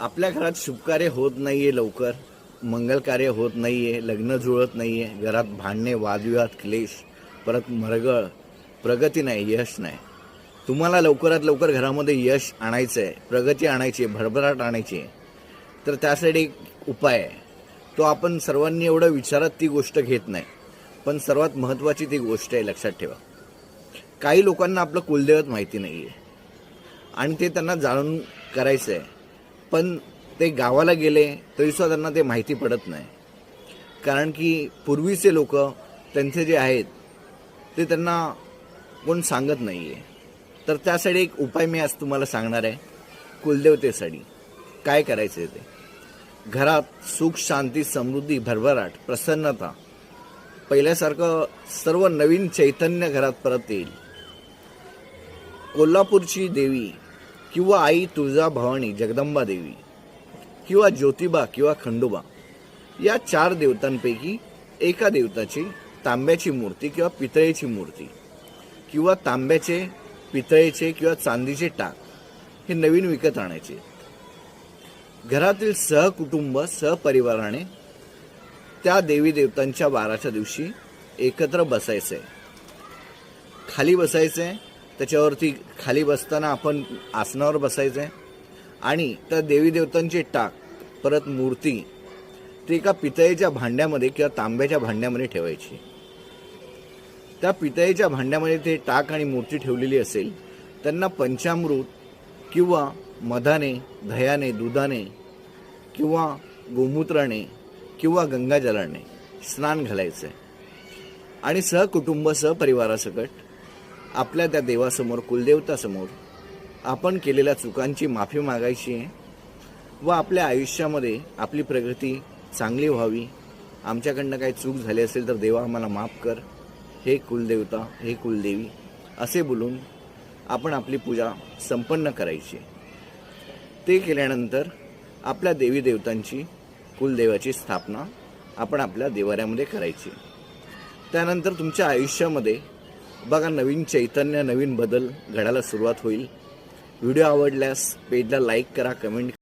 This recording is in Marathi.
आपल्या घरात शुभकार्य होत नाही आहे लवकर मंगलकार्य होत नाही आहे लग्न जुळत नाही आहे घरात भांडणे वादविवाद क्लेश परत मरगळ प्रगती नाही यश नाही. तुम्हाला लवकरात लवकर घरामध्ये यश आणायचं आहे प्रगती आणायची आहे भरभराट आणायची आहे तर त्यासाठी एक उपाय आहे. तो आपण सर्वांनी एवढं विचारात ती गोष्ट घेत नाही. पण सर्वात महत्त्वाची ती गोष्ट आहे लक्षात ठेवा. काही लोकांना आपलं कुलदैवत माहिती नाही आहे आणि ते त्यांना जाणून करायचं आहे पण ते गावाला गेले तरीसुद्धा त्यांना ते माहिती पडत नाही. कारण की पूर्वीचे लोक त्यांचे जे आहेत ते त्यांना कोण सांगत नाही आहे तर त्यासाठी एक उपाय मी आज तुम्हाला सांगणार आहे कुलदेवतेसाठी. काय करायचं आहे ते? घरात सुख शांती समृद्धी भरभराट प्रसन्नता. पहिल्यासारखं सर्व नवीन चैतन्य घरात परत येईल. कोल्हापूरची देवी किंवा आई तुळजा भवानी जगदंबा देवी किंवा ज्योतिबा किंवा खंडोबा या चार देवतांपैकी एका देवताची तांब्याची मूर्ती किंवा पितळेची मूर्ती किंवा तांब्याचे पितळेचे किंवा चांदीचे टाक हे नवीन विकत आणायचे. घरातील सहकुटुंब सहपरिवाराने त्या देवी देवतांच्या वाराच्या दिवशी एकत्र बसायचं. आहे खाली बसायचं आहे त्याच्यावरती खाली बसताना आपण आसनावर बसायचं आहे आणि त्या देवी देवतांचे टाक परत मूर्ती ती एका पितळेच्या भांड्यामध्ये किंवा तांब्याच्या भांड्यामध्ये ठेवायची. त्या पितळेच्या भांड्यामध्ये ते टाक आणि मूर्ती ठेवलेली असेल त्यांना पंचामृत किंवा मधाने दह्याने दुधाने किंवा गोमूत्राने किंवा गंगाजलाने स्नान घालायचं आहे आणि सहकुटुंब सहपरिवारासकट आपल्या त्या देवासमोर कुलदेवतासमोर आपण केलेल्या चुकांची माफी मागायची आहे व आपल्या आयुष्यामध्ये आपली प्रगती चांगली व्हावी. आमच्याकडनं काही चूक झाली असेल तर देवा आम्हाला माफ कर. हे कुलदेवता हे कुलदेवी असे बोलून आपण आपली पूजा संपन्न करायची. ते केल्यानंतर आपल्या देवी देवतांची कुलदेवाची स्थापना आपण आपल्या देवाऱ्यामध्ये करायची. त्यानंतर तुमच्या आयुष्यामध्ये बघा नवीन चैतन्य नवीन बदल घडायला सुरुवात होईल. व्हिडिओ आवडल्यास पेजला लाईक करा कमेंट